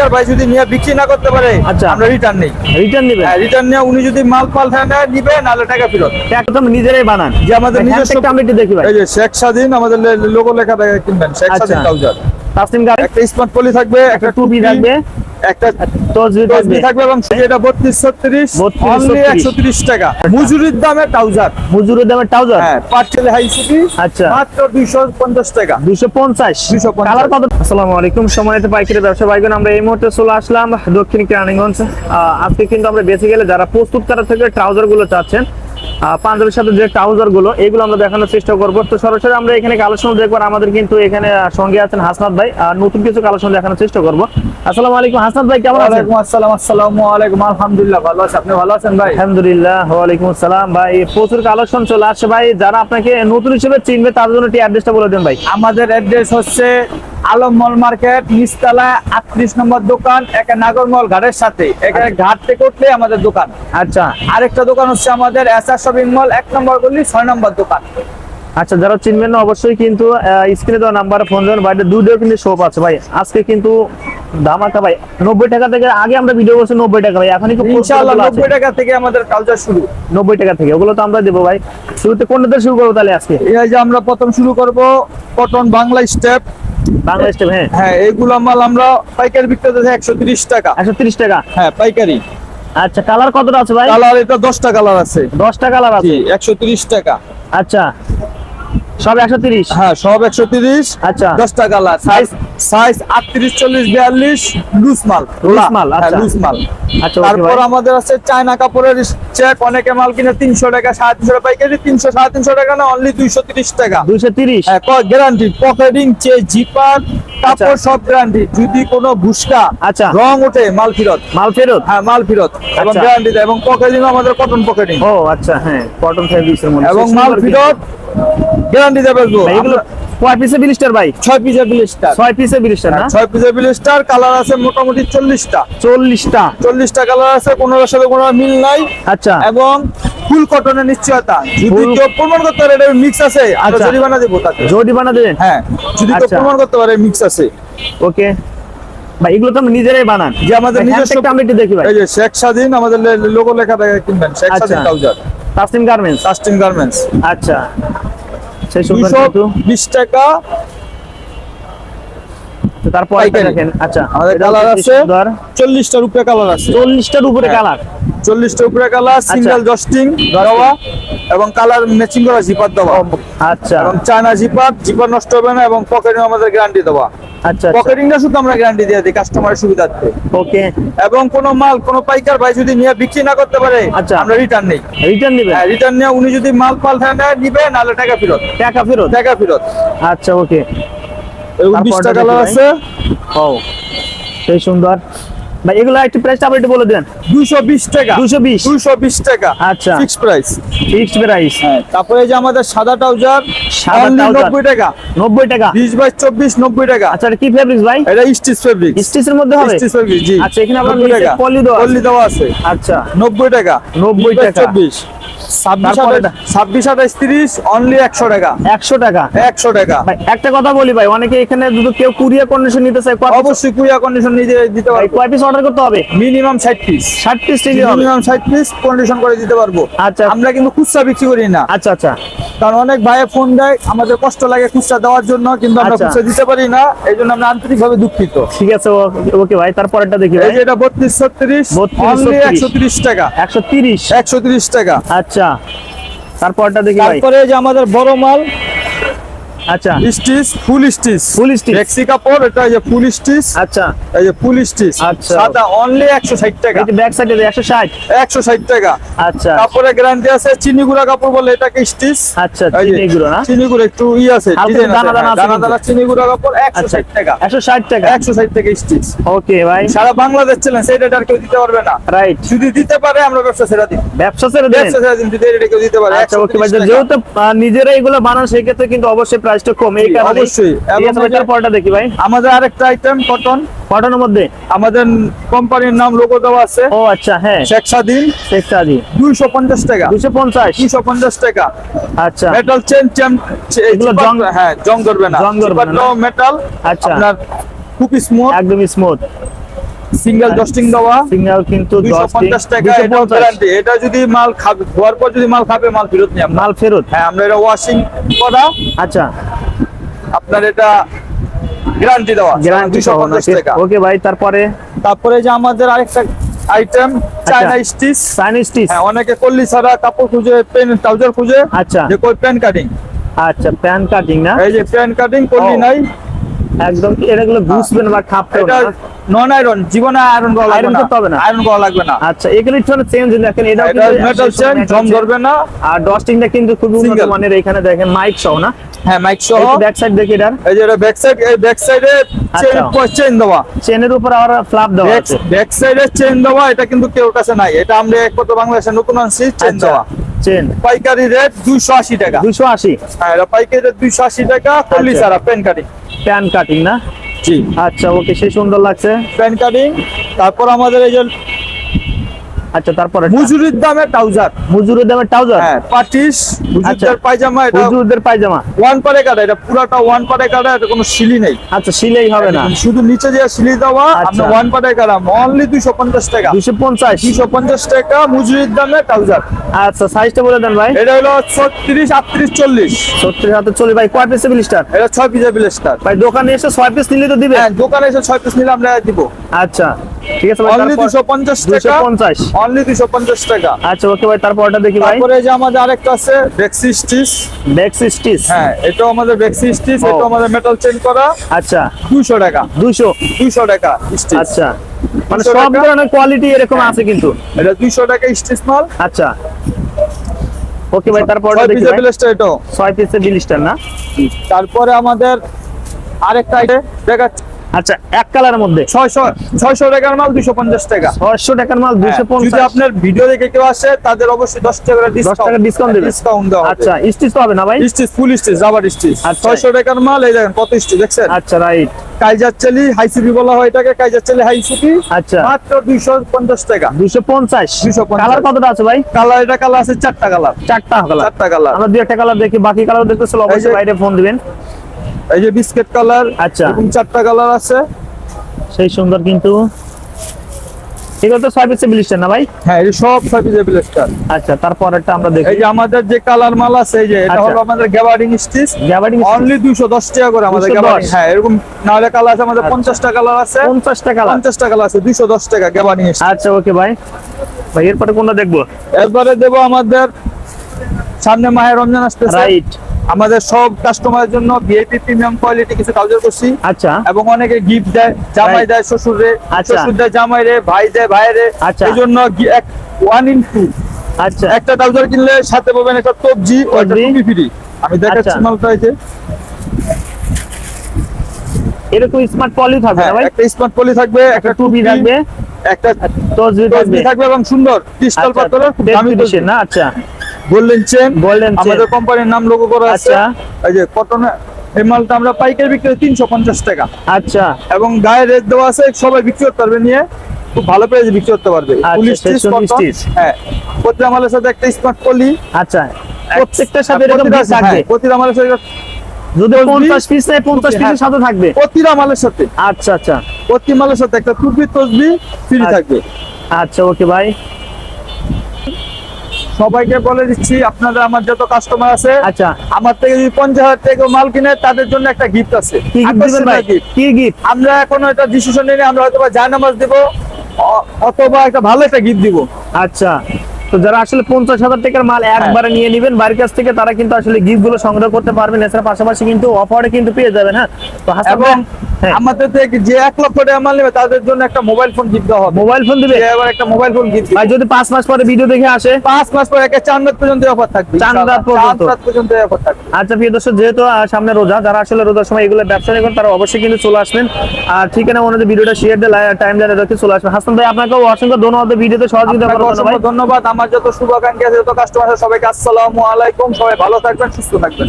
পাইকার ভাই যদি নিয়ে বিক্রি না করতে পারে আচ্ছা। আমরা রিটার্ন নেই। রিটার্ন নেবেন? হ্যাঁ রিটার্ন নিয়ে উনি যদি মাল ফাল নেয় নিবে নাহলে টাকা ফেরত। একদম নিজেরাই বানান। যে আমাদের নিজস্ব কমিটি দেখি ভাই। এই যে শেখ স্বাধীন আমাদের লোগো লেখা থাকে কিনবেন। শেখ আচ্ছা। স্বাধীন ট্রাউজার তাসলিম গাড়ি। একটা স্মার্ট পলি থাকবে একটা টুপি থাকবে। একটা তসবি থাকবে এবং এটা 32, 36 একশো তিরিশ টাকা। মজুরির দামে ট্রাউজার। মজুরের দামের ট্রাউজার? হ্যাঁ পাটকেলে হাই সিটি আচ্ছা। মাত্র টাকা। দুশো পঞ্চাশ। 250 কালার কত? আসসালামু আলাইকুম সম্মানিত পাইকারি ব্যবসা ভাইগণ আমরা এই মুহূর্তে চলে আসলাম দক্ষিণ কেরানীগঞ্জ। আজকে কিন্তু আমরা বেঁচে গেলে যারা প্রস্তুত করা থেকে ট্রাউজারগুলো চাচ্ছেন পাঞ্জাবির সাথে যে ট্রাউজারগুলো এগুলো আমরা দেখানোর চেষ্টা করব। তো সরাসরি আমরা এখানে কালেকশন দেখবার আমাদের কিন্তু এখানে সঙ্গে আছেন হাসনাত ভাই আর নতুন কিছু কালেকশন দেখানোর চেষ্টা করব। আসসালামু আলাইকুম হাসনাত ভাই কেমন আছেন? ওয়ালাইকুম আসসালাম আসসালামু আলাইকুম আলহামদুলিল্লাহ ভালো আছে। আপনি ভালো আছেন ভাই? আলহামদুলিল্লাহ ওয়ালাইকুম আসসালাম ভাই। প্রচুর কালেকশন চলে আসছে ভাই। যারা আপনাকে নতুন হিসেবে চিনবে তার জন্য একটু অ্যাড্রেসটা বলে দেন ভাই। আমাদের অ্যাড্রেস হচ্ছে আলম মল মার্কেট নিচতলা আটত্রিশ নম্বর দোকান একে নাগরমল ঘাটের সাথে। এখানে ঘাট থেকে উঠলে আমাদের দোকান। আচ্ছা। আরেকটা দোকান হচ্ছে আমাদের এসআর শপিং মল এক নম্বর গলি ছয় নম্বর দোকান। আচ্ছা যারা চিনবেন না অবশ্যই কিন্তু স্ক্রিনে দেওয়া নাম্বারে ফোন দেবেন। বাইরে দুটো কিন্তু শপ আছে। ভাই আজকে কিন্তু ধামাকা ভাই নব্বই টাকা থেকে আগে আমরা ভিডিও করছি নব্বই টাকা ভাই এখন ইনশাআল্লাহ নব্বই টাকা থেকে আমাদের কালচার শুরু। নব্বই টাকা থেকে ওগুলো তো আমরা দেবো ভাই। শুরুতে কোনটাতে শুরু করব তাহলে আজকে? এই যে আমরা প্রথম শুরু করব cotton Bangla step Bangla step হ্যাঁ। হ্যাঁ এইগুলো মাল আমরা পাইকারি বিক্রি একশো তিরিশ টাকা। একশো তিরিশ টাকা? হ্যাঁ পাইকারি। আচ্ছা কালার কতটা আছে ভাই? কালার এটা দশটা কালার আছে। দশটা কালার আছে? একশো তিরিশ টাকা। আচ্ছা সব একশো তিরিশ? হ্যাঁ সব একশো তিরিশ। আচ্ছা। দশটা কালার সাইজ সাইজ আটত্রিশ চল্লিশ বিয়াল্লিশ লুজ মাল। Loose মাল, আচ্ছা। লুজ মাল। আচ্ছা তারপর আমাদের আছে চায়না কাপড়ের চেক অনেকে মাল কিনে তিনশো টাকা সাড়ে তিনশো টাকা পাইকারি তিনশো সাড়ে তিনশো টাকা না অনলি দুইশো তিরিশ টাকা। দুইশো তিরিশ? হ্যাঁ গ্যারান্টি পকেটিং চে জিপার কাপড় সব গ্যারান্টি যদি কোনো ভুসকা আচ্ছা। রং ওঠে মাল ফেরত। মাল ফেরত? হ্যাঁ মাল ফেরত। এবং আচ্ছা। গ্যারান্টি দেয়। এবং পকেটিং আমাদের কটন পকেটিং ও আচ্ছা হ্যাঁ কটন ফেব্রিক্সের মধ্যে। এবং মাল ফেরত গ্যারান্টি দেবে এগুলো কয় পিসে বিলিস্টার ভাই? ছয় বিলিস্টার ছয় পিসে বিলিস্টার না? ছয় পিসের বিলিস্টার কালার আছে মোটামুটি চল্লিশটা। চল্লিশটা। চল্লিশটা কালার আছে কোনোটার সাথে কোনো মিল নাই। আচ্ছা। এবং ফুল কটনের নিশ্চয়তা। যদি কেউ প্রমাণ করতে পারে এটা মিক্স আছে আমরা আচ্ছা। জরিমানা দেবো তাকে। জোডি দেবেন? হ্যাঁ। যদি কেউ আচ্ছা। প্রমাণ করতে পারে মিক্স আছে। ওকে। ভাই এগুলো তো আমরা নিজেরাই বানান। যে আমাদের নিজস্ব আমরা একটু দেখি ভাই। এই যে শেখ স্বাধীন আমাদের লোগো লেখা থাকে কিনবেন। শেখ। স্বাধীন trouser Taslim garments casting garments আচ্ছা। সেই সুন্দর দুশো কিন্তু বিশ টাকা তো তারপর। দেখেন আচ্ছা আমাদের কালার আছে সুন্দর। চল্লিশটার উপরে কালার আছে চল্লিশটার উপরে হ্যাঁ। কালার চল্লিশটা উপরে কালার সিঙ্গেল জস্টিং দেওয়া এবং কালার ম্যাচিং করা জিপার দেওয়া। আচ্ছা। এবং চায়না জিপার জিপার নষ্ট হবে না এবং পকেটিং আমাদের গ্যারান্টি দেওয়া। আচ্ছা পকেটিংটা শুধু আমরা গ্যারান্টি দিয়ে দিই কাস্টমারের সুবিধার্থে। ওকে এবং কোন মাল কোন পাইকার ভাই যদি নিয়ে বিক্রি না করতে পারে আচ্ছা। আমরা রিটার্ন নেই। রিটার্ন নেবেন? হ্যাঁ রিটার্ন নিয়ে উনি যদি মাল পাল্টা নেয় নিবে নাহলে টাকা ফেরত। টাকা ফেরত? টাকা ফেরত। আচ্ছা ওকে এরকম তারপরটা বিশটা কালার আছে। ও সেই সুন্দর। ভাই এগুলো একটু প্রাইসটা আবার একটু বলে দেন। দুশো বিশ টাকা। দুশো বিশ? দুশো বিশ টাকা। আচ্ছা। ফিক্স প্রাইস ফিক্সড প্রাইস হ্যাঁ তারপরে যে আমাদের সাদা ট্রাউজার সাদা only trouser। নব্বই টাকা। নব্বই টাকা। বিশ বাই চব্বিশ নব্বই টাকা। আচ্ছা কি ফেব্রিক্স ভাই? এটা স্টিচ ফেব্রিক স্টিচের মধ্যে হবে? স্টিচ ফেব্রিক জি। আচ্ছা, এখানে আবার নিচে পলি দেওয়া পলি দেওয়া আছে। আচ্ছা। নব্বই টাকা। 90 টাকা। চব্বিশ। ছাব্বিশ আঠাশ তিরিশ অনলি একশো টাকা। একশো টাকা। একশো টাকা। ভাই একটা কথা বলি ভাই অনেকে এখানে কেউ কুরিয়ার কন্ডিশন নিতে চায় অবশ্যই কুইয়া কন্ডিশন নিজে দিতে কয় পিস অর্ডার করতে হবে? মিনিমাম ষাট পিস ষাট পিস টিলি হবে? মিনিমাম ষাট পিস কন্ডিশন করে দিতে পারব। আচ্ছা। আমরা কিন্তু খুচরা বিক্রি করি না। আচ্ছা আচ্ছা। কারণ অনেক ভাইয়ে ফোন দেয় আমাদের কষ্ট লাগে খুচরা দেওয়ার জন্য কিন্তু আমরা আচ্ছা। খুচরা দিতে পারি না এই জন্য আমরা আন্তরিক ভাবে দুঃখিত। ঠিক আছে ওকে ভাই তারপরেরটা দেখি এই যে এটা বত্রিশ ছত্রিশ 32, 36 একশো তিরিশ টাকা। একশো তিরিশ। একশো তিরিশ টাকা। আচ্ছা। তারপরটা দেখি ভাই। তারপরে যে আমাদের বড় মাল আচ্ছা। Stitch full stitch. Full stitch। Maxi কাপড় এটা এই যে ফুল স্টিচ। আচ্ছা। এই যে ফুল স্টিচ। আচ্ছা। সাদা অনলি একশো ষাট টাকা। এই ব্যাক সাইডে একশো ষাট। একশো ষাট টাকা। আচ্ছা। কাপড়ে গ্যারান্টি আছে চিনি গুঁড়া কাপড় বলে এটাকে স্টিচ আচ্ছা চিনি এগুলো না? চিনি গুঁড়ো একটু ই আছে ডিজাইন দানা দানা দানা দানা চিনি গুঁড়া কাপড় একশো আচ্ছা। ষাট টাকা। একশো ষাট টাকা। একশো ষাট টাকা স্টিচ ওকে ভাই। সারা বাংলাদেশ ছিলেন সেই রেট আর কেউ দিতে পারবে না। রাইট যদি দিতে পারে আমরা ব্যবসা ছেড়ে দিই। ব্যবসা ছেড়ে দেন ব্যবসা ছেড়ে দিন যদি এই রেটে কেউ দিতে পারে আচ্ছা ওকে ভাই যেহেতু আহ, নিজেরা এগুলো বানান সেই ক্ষেত্রে কিন্তু অবশ্যই প্রাইসটা কম এই কারণে অবশ্যই। তারপরটা দেখি ভাই। আমাদের আরেকটা আইটেম কটন কটনের মধ্যে? আমাদের কোম্পানির নাম লোগো দেওয়া আছে। ও আচ্ছা হ্যাঁ। শেখ চেষ্টা দি দুইশো পঞ্চাশ টাকা। দুশো পঞ্চাশ? দুইশো পঞ্চাশ টাকা। আচ্ছা। মেটাল চেন চেন এগুলো জং- হ্যাঁ জং ধরবে না। জং ধরবে না? মেটাল আচ্ছা। আপনার খুব স্মুথ একদমই স্মুথ সিঙ্গেল ডস্টিং দেওয়া। সিগন্যাল কিন্তু দুইশো পঞ্চাশ টাকা এটা গ্যারান্টি এটা যদি মাল খাবে ধোয়ার পর যদি মাল খাবে মাল ফেরত নিয়ে মাল ফেরত? হ্যাঁ আমরা এটা ওয়াশিং করা। আচ্ছা। আপনার এটা গ্যারান্টি দেওয়া গ্যারান্টি টাকা। ওকে ভাই তারপরে? তারপরে যে আমাদের আরেকটা item China stitch China stitch হ্যাঁ অনেকে কল্লি ছাড়া কাপড় খুঁজে পেন ট্রাউজার খুঁজে। আচ্ছা। যে কই প্যান কাটিং আচ্ছা প্যান কাটিং না? এই যে প্যান কাটিং কল্লি। নাই। একদম কি এটাগুলো বুঝবেন বা খাপতেও না? নন আয়রন জীবনে আয়রন করা লাগবে Iron না। করতে হবে না। আয়রন করা লাগবে না। আচ্ছা এগুলো একটু চেঞ্জ দেখেন এটাও এটা মেটাল চেন জম ধরবে না। আর ডস্টিংটা কিন্তু খুব উন্নত মানের এখানে দেখেন মাইক সহ না? হ্যাঁ মাইক সহ। ব্যাক সাইড দেখি এটার। এই যে এটা ব্যাক সাইড এই ব্যাক সাইডে চেন। চেন দেওয়া। চেনের উপর আবার ফ্লাপ দেওয়া আছে। ব্যাক সাইডে চেন দেওয়া এটা কিন্তু কেউ কাছে নাই। এটা আমরা একমাত্র বাংলাদেশে নতুন আনছি চেন আচ্ছা। দেওয়া। চেন পাইকারি রেট দুইশো আশি টাকা। দুশো আশি? হ্যাঁ এটা পাইকারি রেট দুইশো আশি টাকা কল্লি আচ্ছা। ছাড়া পেন কাটিং প্যান কাটিং না? জি। আচ্ছা ওকে সে সুন্দর লাগছে। প্যান কাটিং তারপর আমাদের এই যে আচ্ছা তারপরে মজুরির দামে ট্রাউজার। মুজুরের দামের ট্রাউজার? হ্যাঁ পাটিস মুজুরদের পায়জামা এটা হুজুরদের পায়জামা? ওয়ান পারে কাটা এটা পুরাটা ওয়ান পারে কাটা এটা কোনো সিলি নেই। আচ্ছা সিলেই হবে না। শুধু নিচে দিয়ে সিলি দেওয়া আচ্ছা। আপনার ওয়ান পারে কাটা অনলি দুইশো পঞ্চাশ টাকা। দুশো পঞ্চাশ? দুইশো পঞ্চাশ টাকা মজুরির দামে ট্রাউজার। আচ্ছা সাইজটা বলে দেন ভাই। এটা হলো ছত্রিশ আটত্রিশ চল্লিশ। সত্তর হাতে চলে ভাই কয় পিসে বিলিস্টার? এটা ছয় পিসের বিলেস্টার। ভাই দোকানে এসে ছয় পিস নিলে তো দিবে? হ্যাঁ দোকানে এসে ছয় পিস নিলে আমরা দিব। আচ্ছা। ঠিক আছে অনলি তারপর দুশো পঞ্চাশ টাকা। 250 অনলি দুশো পঞ্চাশ টাকা। আচ্ছা ওকে ভাই তারপরটা দেখি ভাই। তারপরে যে আমাদের আরেকটা আছে বেক্সি স্টিচ ডেক্স স্টিচ হ্যাঁ এটাও আমাদের বেক্সি স্টিচ এটা আমাদের মেটাল চেন করা। আচ্ছা। টাকা। টাকা স্টিচ আচ্ছা। মানে সব ধরনের কোয়ালিটি এরকম আছে কিন্তু। এটা দুইশো টাকা স্টিচ মাল। আচ্ছা। ওকে ভাই তারপরটা দেখি পিসের বিলেস্টার বিলিস্টার না? তারপরে আমাদের আরেকটা আইটেম দেখাচ্ছি আচ্ছা এক কালারের মধ্যে? টাকার মাল দুইশো পঞ্চাশ টাকা। ছয়শো টাকার মাল দুশো হ্যাঁ, যদি আপনার ভিডিও দেখে কেউ আসে তাদের অবশ্যই দশ টাকা দশ টাকা ডিসকাউন্ট দেবে। ডিসকাউন্ট দেওয়া আচ্ছা স্টিচ তো হবে না ভাই? Stitch full stitch rubber stitch. আচ্ছা। ছয়শো টাকার মাল এই দেখেন কত স্টিচ দেখছেন? আচ্ছা রাইট কাইজার চেলি হাইসিপি বলা হয় এটাকে কাইজার চেলি হাইসিপি আচ্ছা। মাত্র টাকা। 250 কালার কতটা আছে ভাই? কালার এটা কালার আছে চারটা কালার। চারটা কালার। চারটা কালার। আমরা দুই একটা কালার দেখি বাকি কালার দেখতে চলো অবশ্যই বাইরে ফোন দিবেন। এই যে বিস্কিট কালার আচ্ছা। এরকম চারটা কালার আছে। সেই সুন্দর কিন্তু। এগুলো তো ছয় পিসের বিলিস্টার না ভাই? হ্যাঁ এই সব ছয় পিসের ব্লেস্টার আচ্ছা তারপরেরটা আমরা দেখি। এই যে আমাদের যে কালার মাল আছে এই যে এটা আচ্ছা। হলো আমাদের গ্যাবার্ডিং স্টিচ গ্যাবার্ডিং অনলি দুইশো দশ টাকা করে আমাদের 210 গ্যাবার্ডিং হ্যাঁ এরকম নাহলে কালার আছে আমাদের আচ্ছা। পঞ্চাশটা কালার আছে। পঞ্চাশটা কালার। পঞ্চাশটা কালার আছে দুইশো দশ টাকা গ্যাবার্ডিং আচ্ছা ওকে ভাই ভাই এরপরে কোনটা দেখব? এরপরে দেবো আমাদের সামনে মাহে রমজান আসতেছে। রাইট আমাদের সব কাস্টমারের জন্য ভিআইপি প্রিমিয়াম কোয়ালিটি কিছু ট্রাউজার করছি। আচ্ছা। এবং অনেকে গিফট দেয় জামাই দেয় শ্বশুরে আচ্ছা। শ্বশুর দেয় জামাই রে ভাই দেয় ভাইরে আচ্ছা। এই জন্য এক ওয়ান ইন টু আচ্ছা। একটা ট্রাউজার কিনলে সাথে পাবেন একটা তবজি ও একটা টুপি ফ্রি আমি দেখাচ্ছি আচ্ছা। মালটা যে। এরকম স্মার্ট পলি থাকবে হ্যাঁ ভাই? একটা স্মার্ট পলি থাকবে একটা টুপি থাকবে। একটা তসবি থাকবে। এবং সুন্দর। ক্রিস্টাল আচ্ছা, পাথরের দামি না? আচ্ছা। Golden chain chain। আমাদের কোম্পানির নাম লোগো করা আছে। আচ্ছা। এই যে কটন এই মালটা আমরা পাইকারি বিক্রি তিনশো পঞ্চাশ টাকা। আচ্ছা। এবং গায়ে রেট দেওয়া আছে সবাই বিক্রি করতে পারবে নিয়ে খুব ভালো প্রাইসে বিক্রি করতে পারবে। আচ্ছা, পুলিশ সেই স্টিচ। হ্যাঁ প্রতিটা মালের সাথে একটা স্মার্ট পলি আচ্ছা প্রত্যেকটার সাথে এরকম থাকবে? হ্যাঁ, প্রতিটা মালের সাথে যদি তসবি, পঞ্চাশ পিস নেয় পঞ্চাশ হ্যাঁ। পিসের সাথে থাকবে? প্রতিটা মালের সাথে। আচ্ছা আচ্ছা। প্রতি মালের সাথে একটা টুপি তসবি ফ্রি আচ্ছা। থাকবে। আচ্ছা ওকে ভাই সবাইকে বলে দিচ্ছি আপনাদের আমার যত কাস্টমার আছে আচ্ছা। আমার থেকে যদি পঞ্চাশ হাজার টাকা মাল কিনে তাদের জন্য একটা গিফট আছে। কি গিফট আমরা এখনও এটা ডিসিশন নিয়ে আমরা হয়তো বা জায়নামাজ দিব অথবা একটা ভালো একটা গিফট দিব। আচ্ছা। তো যারা আসলে পঞ্চাশ হাজার টাকার মাল হ্যাঁ। একবারে নিয়ে নেবেন বাড়ির কাছ থেকে তারা কিন্তু আসলে গিফটগুলো সংগ্রহ করতে পারবেন। এছাড়া পাশাপাশি কিন্তু অফারে কিন্তু পেয়ে যাবেন হ্যাঁ? তো হাসান আমাদের থেকে যে এক লক্ষ টাকা মাল নেবে তাদের জন্য একটা মোবাইল ফোন গিফট দেওয়া হবে। মোবাইল ফোন দিবে? এবার একটা মোবাইল ফোন গিফট ভাই যদি পাঁচ মাস পরে ভিডিও দেখে আসে? পাঁচ মাস পর একে চার রাত পর্যন্ত অফার থাকবে চার রাত পর্যন্ত। পর্যন্ত অফার থাকবে। আচ্ছা প্রিয় দর্শক যেহেতু সামনে রোজা যারা আসলে রোজার সময় এগুলো ব্যবসা করেন তারা অবশ্যই কিন্তু চলে আসবেন। আর ঠিকানা অনুযায়ী ভিডিওটা শেয়ার দিয়ে টাইম লাইনে রেখে চলে আসবেন। হাসান ভাই আপনাকে অসংখ্য ধন্যবাদ। ভিডিওতে সহযোগিতা করার জন্য ধন্যবাদ। আমার যত শুভাকাঙ্ক্ষী আছে যত কাস্টমার সবাইকে আসসালামু আলাইকুম। সবাই ভালো থাকবেন সুস্থ থাকবেন।